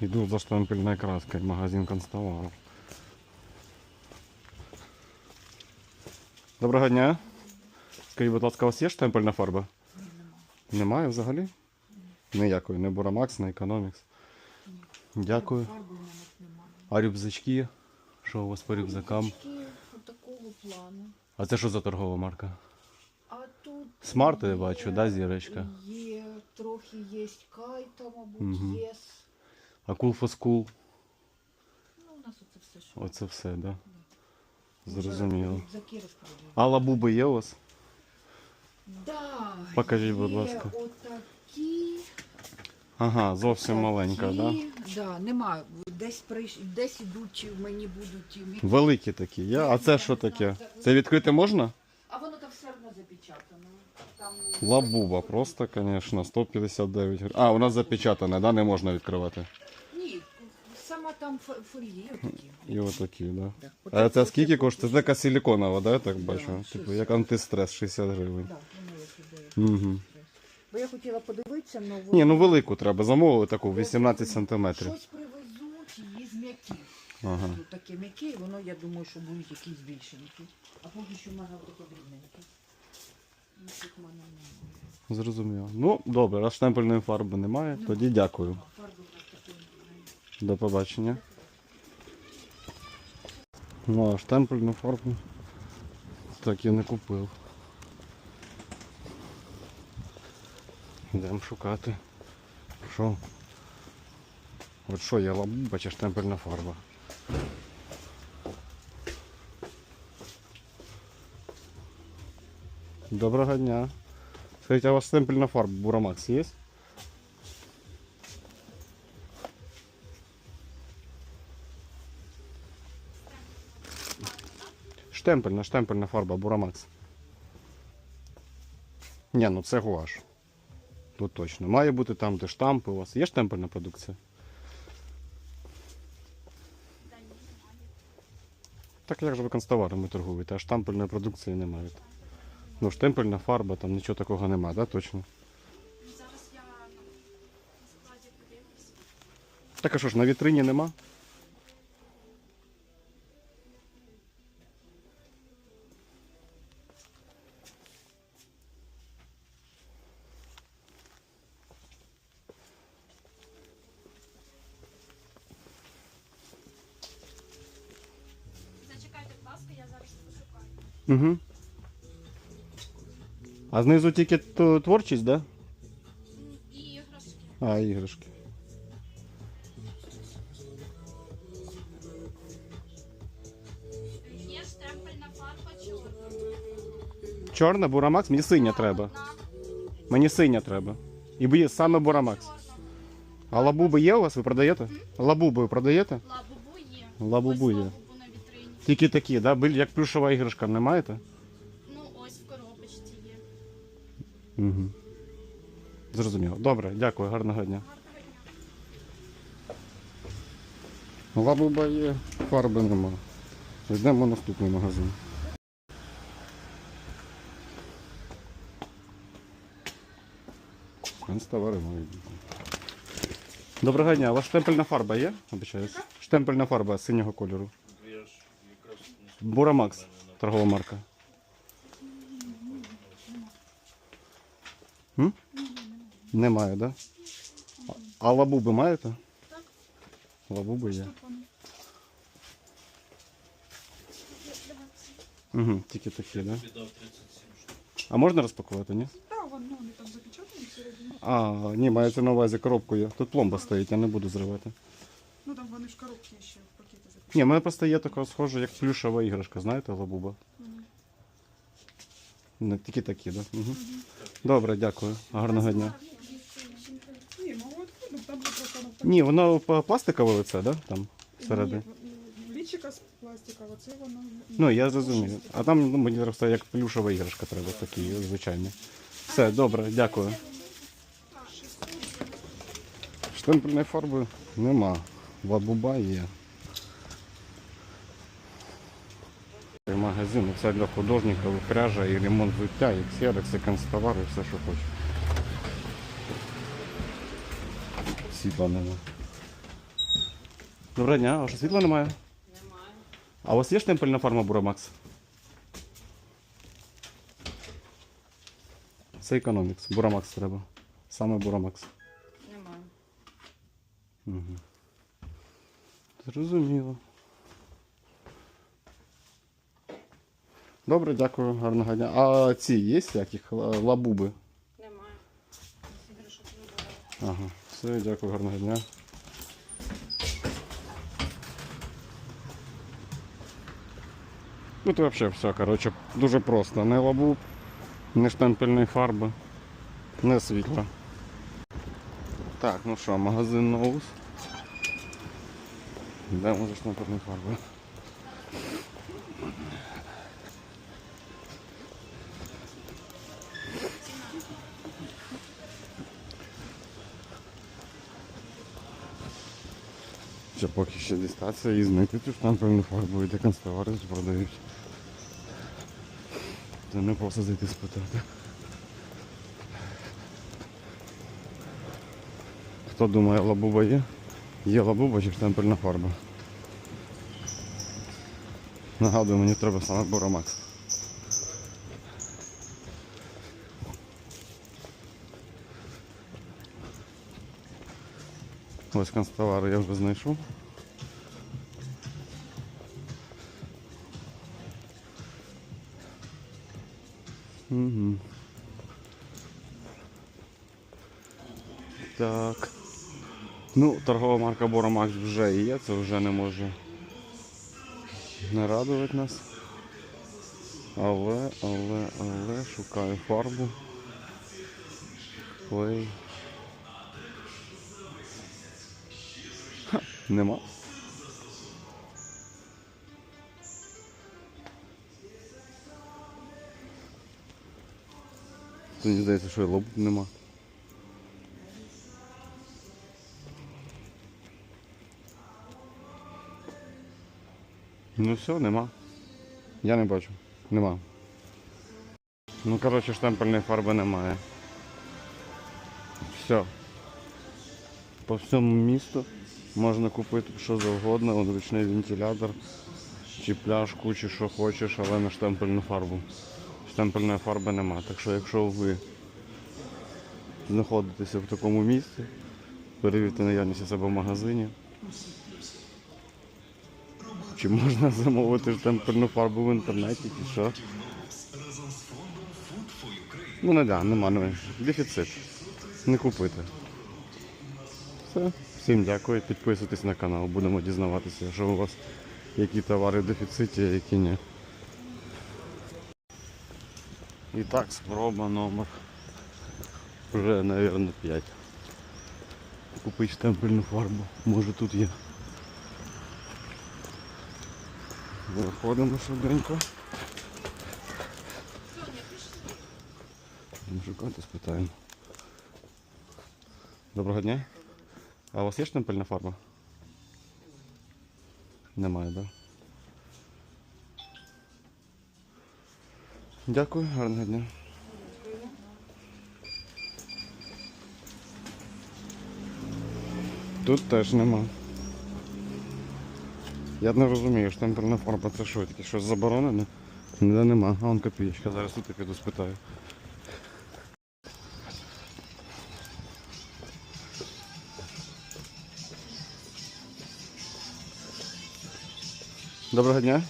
Иду за штемпельной краской, магазин констоваров. Доброго дня. Скажіть, будь ласка, у вас є штемпельна фарба? Немає взагалі? Ніякої, не Бурамакс, не Економікс. Дякую. Немає. А рюкзачки? Що у вас по рюкзакам? Такого плану. А це що за торгова марка? А тут Смарт, я бачу, да, зірочка? Є, трохи є кайта, мабуть, Мгм. є. А Cool for School? Ну, у нас оце все, що. Оце все, да? Може, Зрозуміло. А лабуби є у вас? Да, Покажіть, будь ласка. Отакі. Ага, зовсім маленька, да? такі. Да, нема. Десь прийш... десь ідуть, мені будуть. і- Великі такі є. А це що таке? Це відкрити можна? А воно так все одно запечатано. Там... Лабуба, просто, звісно, 159 гривень. А, у нас запечатане, да? Не можна відкривати. Там фо- фольє такі. І отакі, да. Да. А це скільки коштує? Це така силіконова, да, я так бачу? Типу, як антистрес 60 гривень. Да, воно як іде. Угу. Бо я хотіла подивитися, але Ні, ну велику треба, замовили таку 18 сантиметрів. Щось привезуть, є з м'яких. Ага. Тут таке м'яке, і воно, я думаю, що будуть якісь більшенькі. А поки що в мене таке дрібненьке. Ну, тут в мене немає. Зрозуміло. Ну, добре, раз штемпельної фарби немає, тоді дякую. А фарби в нас такої немає. До побачення. Ну, а штемпельну фарбу так і не купив. Йдемо шукати. Що? От що є лабуба чи штемпельна фарба? Доброго дня. Скажіть, а у вас штемпельна фарба Бурамакс є? Штемпельна, штемпельна фарба Бурамакс. Ні, ну це гуаш. Тут точно. Має бути там, де штампи у вас. Є штемпельна продукція? Так як же ви констоварами торгуєте, а штампельної продукції немає. Ну, штемпельна фарба, там нічого такого немає, да, точно? Зараз я на складі подивлюсь. Так а що ж, на вітрині нема? Угу. А знизу тільки творчість, да? І іграшки. А, іграшки. Є штемпельна фарба чорна. Чорна, Бурамакс, мені синя треба. Мені синя треба. І є саме Бурамакс. А лабуби є у вас? Ви продаєте? Лабуби ви продаєте? Лабубу є. Лабубу є. Тільки такі, да? Біль- як плюшова іграшка, не маєте? Ну, ось в коробочці є. Угу. Зрозуміло. Добре, дякую, гарного дня. Гарного дня. Лабуба є, фарби нема. Йдемо в наступний магазин. Канцтовари мають бути. Доброго дня, у вас штемпельна фарба є? Обичаюсь. Штемпельна фарба синього кольору. Бурамакс, торгова марка. М? Немає, так? Да? А- лабуби маєте? Так. Лабуби є. Угу, тільки такі, да? А можна розпакувати, ні? Ну, вони там запечатані всередині. А, ні, мається на увазі коробку є. Тут пломба стоїть, я не буду зривати. Ну там вони ж коробки ще. Ні, в мене просто є така схожа, як плюшова іграшка, знаєте, лабуба. Не тільки такі, так? Да? Угу. Добре, дякую. Гарного дня. Ні, ну от, там же просто воно Ні, воно па- пластикове лице, да? Там всередині. Ні, лічика з пластика, оце воно. Ну, я зрозумів. А там ну, мені просто як плюшова іграшка треба, такі звичайні. Все, добре, дякую. Штемпельної фарби нема. Лабуба є. Магазин, це для художників, і пряжа, і ремонт взуття, і ксерокс, і канцтовари, і все, що хочеш. Світла нема. Доброго дня, а що світла немає? Немає. А у вас є штемпельна форма Бурамакс? Це економікс. Бурамакс треба. Саме Бурамакс. Немає. Угу. Зрозуміло. Добре, дякую, гарного дня. А ці є яких лабуби? Немає. Ага, все, дякую, гарного дня. Тут взагалі все, коротше, дуже просто. Не лабуб, не штемпельної фарби, не світла. Так, ну що, магазин Ноус. Йдемо за штемпельною фарбою. Ще поки ще дістатися і знайти цю штампельну фарбу і де канцтовари продають. Це не просто зайти спитати. Хто думає, лабуба є? Є лабуба чи штемпельна фарба. Нагадую, мені треба саме Боромакс. Ось канцтовари я вже знайшов. Угу. Так. Ну, торгова марка Боромакс вже є, це вже не може не радувати нас. Але, але, але шукаю фарбу. Клей. Нема. Тут мені здається, що і лоб нема. Ну все, нема. Я не бачу. Нема. Ну, коротше, штемпельної фарби немає. Все. По всьому місту можна купити що завгодно, от ручний вентилятор, чи пляшку, чи що хочеш, але на штемпельну фарбу. Штемпельної фарби нема. Так що якщо ви знаходитеся в такому місці, перевірте наявність себе в магазині. Чи можна замовити штемпельну фарбу в інтернеті, чи що? Ну не да, нема, ну, дефіцит. Не купити. Все. Всім дякую. Підписуйтесь на канал. Будемо дізнаватися, що у вас які товари в дефіциті, а які ні. І так, спроба номер. Вже, мабуть, 5. Купити штемпельну фарбу. Може тут є. Виходимо швиденько. Шукати, спитаємо. Доброго дня. А у вас є штемпельна фарба? Немає, так? Дякую, гарного дня. Тут теж нема. Я не розумію, штемпельна фарба це що, таке щось заборонене? Ніде нема. А он копієчка, зараз тут я піду спитаю. Доброго дня.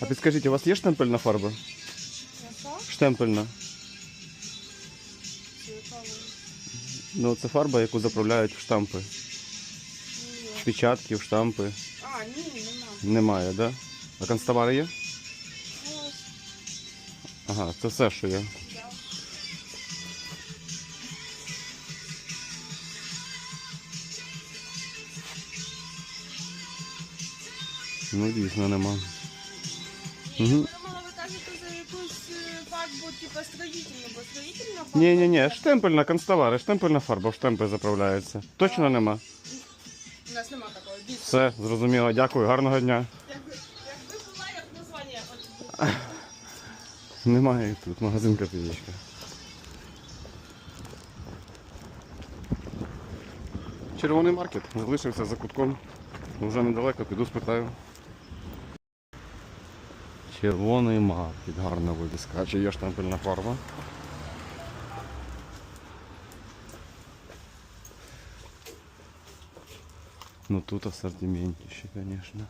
А підскажіть, у вас є штемпельна фарба? Штемпельна. Ну, це фарба, яку заправляють в штампи. Печатки, в штампи. А, ні, нема. Немає, так? Да? А канцтовари є? Ага, це все, що є. Ну, дійсно нема. Угу. Я ви кажете за якусь фарбу, типу строїтельну, бо строїтельна фарба. Ні, ні, ні, штемпельна канцтовари, штемпельна фарба, в штемпи заправляється. Точно нема. У нас нема такого. Дійсно. Все, зрозуміло, дякую, гарного дня. Якби, якби була, як названня. От, Немає тут, магазин копієчка. Червоний маркет залишився за кутком. Вже недалеко, піду спитаю. Червоний маркет, гарна вивіска. Чи є штемпельна фарба? Ну тут ассортиментище, конечно.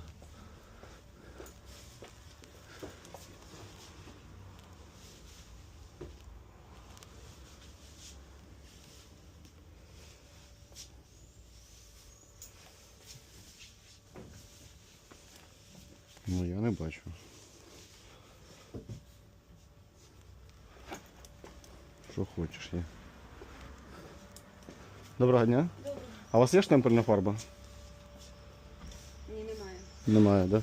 Ну я не бачу. Що хочеш є. Доброго дня. А у вас є штемпельна фарба? Ні, немає. Немає, так? Да?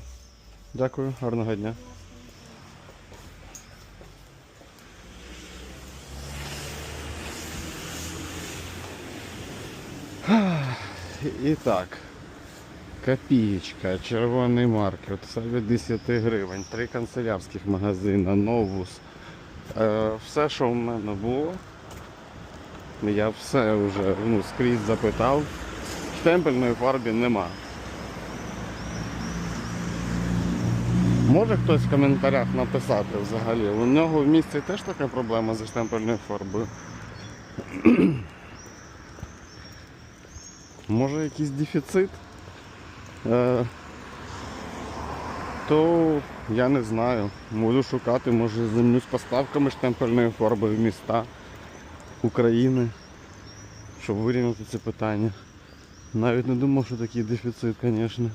Дякую, гарного дня. І так. Копієчка, червоний маркер, це від 10 гривень, три канцелярських магазини, новус. Е, все, що в мене було, я все вже ну, скрізь запитав. Штемпельної фарби нема. Може хтось в коментарях написати взагалі. У нього в місті теж така проблема зі штемпельною фарбою. Може якийсь дефіцит? То я не знаю. Буду шукати, може землю з поставками штемпельної фарби в міста України, щоб вирівняти це питання. Навіть не думав, що такий дефіцит, звісно.